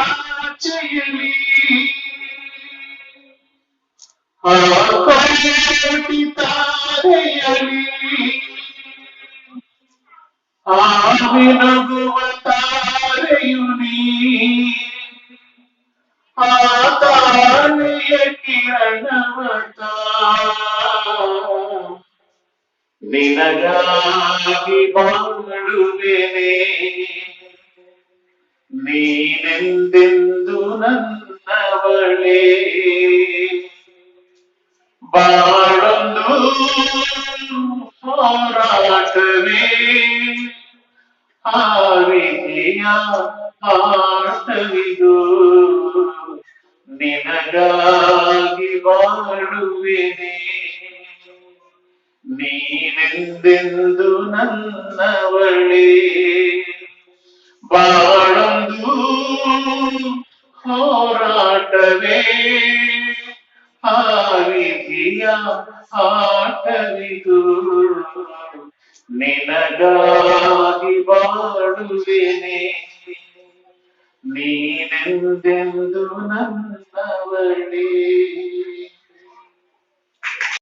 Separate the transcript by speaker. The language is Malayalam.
Speaker 1: ಆಕಾಶದಾಚೆಯಲಿ ಆಕಾಶಿ ತಾರೆಯಲಿ ಆವಿನಗುವ ತಾರೆಯು ನೀ ಆ ತಾರೆಯ ಕಿರಣವತ ನಿನಗಾಗಿ ಬಾಳುವೆನೆ നീനെന്തെന്തു നന്നവളേ? വാഴുന്നു പോരാട്ടമേ. ആവിധിയ ആട്ടവിതു നിനಗಾಗಿ വാഴുവിനെ. നീനെന്തെന്തു വാ ಹೋರಾಟವೇ ಆ ರೀತಿಯ ಆಟವಿದು ನಿನಗಾಗಿ ಬಾಳುವೆನೆ ನೀನೆಂದೆಂದು ನನ್ನವಳೇ